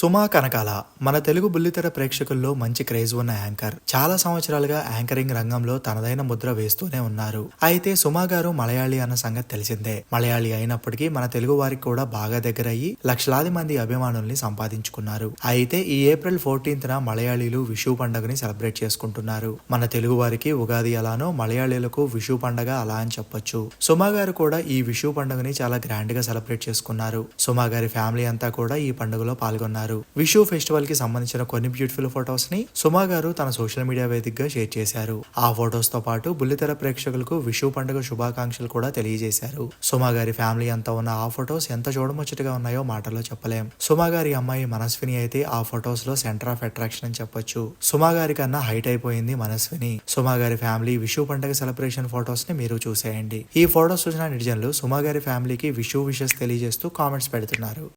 సుమా కనకాల మన తెలుగు బుల్లితెర ప్రేక్షకుల్లో మంచి క్రేజ్ ఉన్న యాంకర్. చాలా సంవత్సరాలుగా యాంకరింగ్ రంగంలో తనదైన ముద్ర వేస్తూనే ఉన్నారు. అయితే సుమా గారు మలయాళీ అన్న సంగతి తెలిసిందే. మలయాళీ అయినప్పటికీ మన తెలుగు వారికి కూడా బాగా దగ్గరయ్యి లక్షలాది మంది అభిమానుల్ని సంపాదించుకున్నారు. అయితే ఈ ఏప్రిల్ ఫోర్టీన్త్ న మలయాళీలు విషు పండుగని సెలబ్రేట్ చేసుకుంటున్నారు. మన తెలుగు వారికి ఉగాది అలానో మలయాళీలకు విషు పండగ అలా అని చెప్పొచ్చు. సుమా గారు కూడా ఈ విషు పండుగని చాలా గ్రాండ్గా సెలబ్రేట్ చేసుకున్నారు. సుమా గారి ఫ్యామిలీ అంతా కూడా ఈ పండుగలో పాల్గొన్నారు. విషు ఫెస్టివల్కి సంబంధించిన కొన్ని బ్యూటిఫుల్ ఫొటోస్ని సుమా గారు తన సోషల్ మీడియా వేదికగా షేర్ చేశారు. ఆ ఫొటోస్తో పాటు బుల్లితెర ప్రేక్షకులకు విషు పండుగ శుభాకాంక్షలు కూడా తెలియజేశారు. సుమా గారి ఫ్యామిలీ అంతా ఉన్న ఆ ఫొటోస్ ఎంత చూడముచ్చటగా ఉన్నాయో మాటల్లో చెప్పలేం. సుమా గారి అమ్మాయి మనస్విని అయితే ఆ ఫొటోస్లో సెంటర్ ఆఫ్ అట్రాక్షన్ అని చెప్పొచ్చు. సుమా గారి కన్నా హైట్ అయిపోయింది మనస్విని. సుమా గారి ఫ్యామిలీ విషు పండుగ సెలబ్రేషన్ ఫొటోస్ని మీరు చూసేయండి. ఈ ఫొటోస్ చూసిన నిజన్లు సుమా గారి ఫ్యామిలీకి విషు విషెస్ తెలియజేస్తూ కామెంట్స్ పెడుతున్నారు.